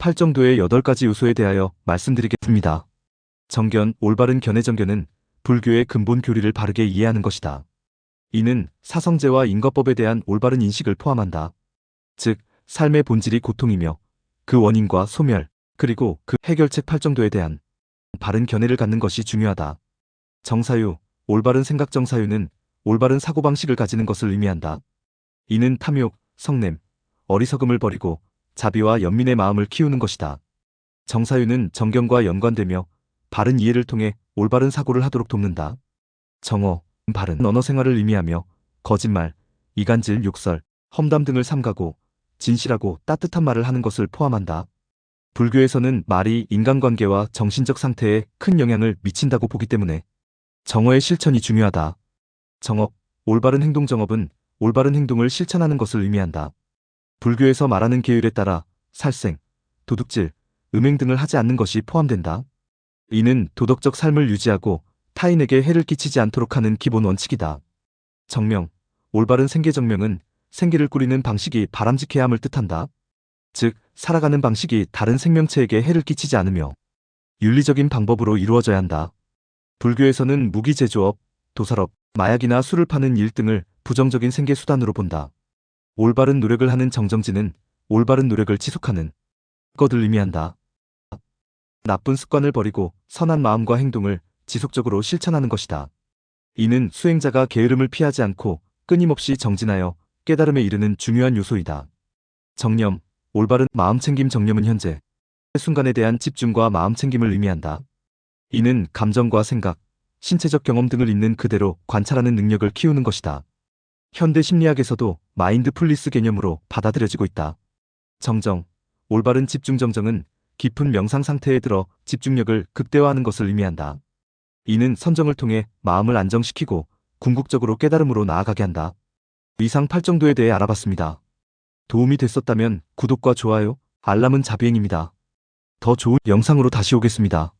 팔정도의 8가지 요소에 대하여 말씀드리겠습니다. 정견, 올바른 견해 정견은 불교의 근본 교리를 바르게 이해하는 것이다. 이는 사성제와 인과법에 대한 올바른 인식을 포함한다. 즉, 삶의 본질이 고통이며 그 원인과 소멸, 그리고 그 해결책 팔정도에 대한 바른 견해를 갖는 것이 중요하다. 정사유, 올바른 생각 정사유는 올바른 사고방식을 가지는 것을 의미한다. 이는 탐욕, 성냄, 어리석음을 버리고 자비와 연민의 마음을 키우는 것이다. 정사유는 정견과 연관되며 바른 이해를 통해 올바른 사고를 하도록 돕는다. 정어, 바른 언어 생활을 의미하며 거짓말, 이간질, 욕설, 험담 등을 삼가고 진실하고 따뜻한 말을 하는 것을 포함한다. 불교에서는 말이 인간관계와 정신적 상태에 큰 영향을 미친다고 보기 때문에 정어의 실천이 중요하다. 정업, 올바른 행동 정업은 올바른 행동을 실천하는 것을 의미한다. 불교에서 말하는 계율에 따라 살생, 도둑질, 음행 등을 하지 않는 것이 포함된다. 이는 도덕적 삶을 유지하고 타인에게 해를 끼치지 않도록 하는 기본 원칙이다. 정명, 올바른 생계 정명은 생계를 꾸리는 방식이 바람직해야 함을 뜻한다. 즉, 살아가는 방식이 다른 생명체에게 해를 끼치지 않으며 윤리적인 방법으로 이루어져야 한다. 불교에서는 무기 제조업, 도살업, 마약이나 술을 파는 일 등을 부정적인 생계 수단으로 본다. 올바른 노력을 하는 정정지는 올바른 노력을 지속하는 것을 의미한다. 나쁜 습관을 버리고 선한 마음과 행동을 지속적으로 실천하는 것이다. 이는 수행자가 게으름을 피하지 않고 끊임없이 정진하여 깨달음에 이르는 중요한 요소이다. 정념, 올바른 마음챙김 정념은 현재 순간에 대한 집중과 마음챙김을 의미한다. 이는 감정과 생각, 신체적 경험 등을 있는 그대로 관찰하는 능력을 키우는 것이다. 현대 심리학에서도 마인드풀리스 개념으로 받아들여지고 있다. 정정, 올바른 집중 정정은 깊은 명상 상태에 들어 집중력을 극대화하는 것을 의미한다. 이는 선정을 통해 마음을 안정시키고 궁극적으로 깨달음으로 나아가게 한다. 이상 팔정도에 대해 알아봤습니다. 도움이 됐었다면 구독과 좋아요, 알람은 자비행입니다. 더 좋은 영상으로 다시 오겠습니다.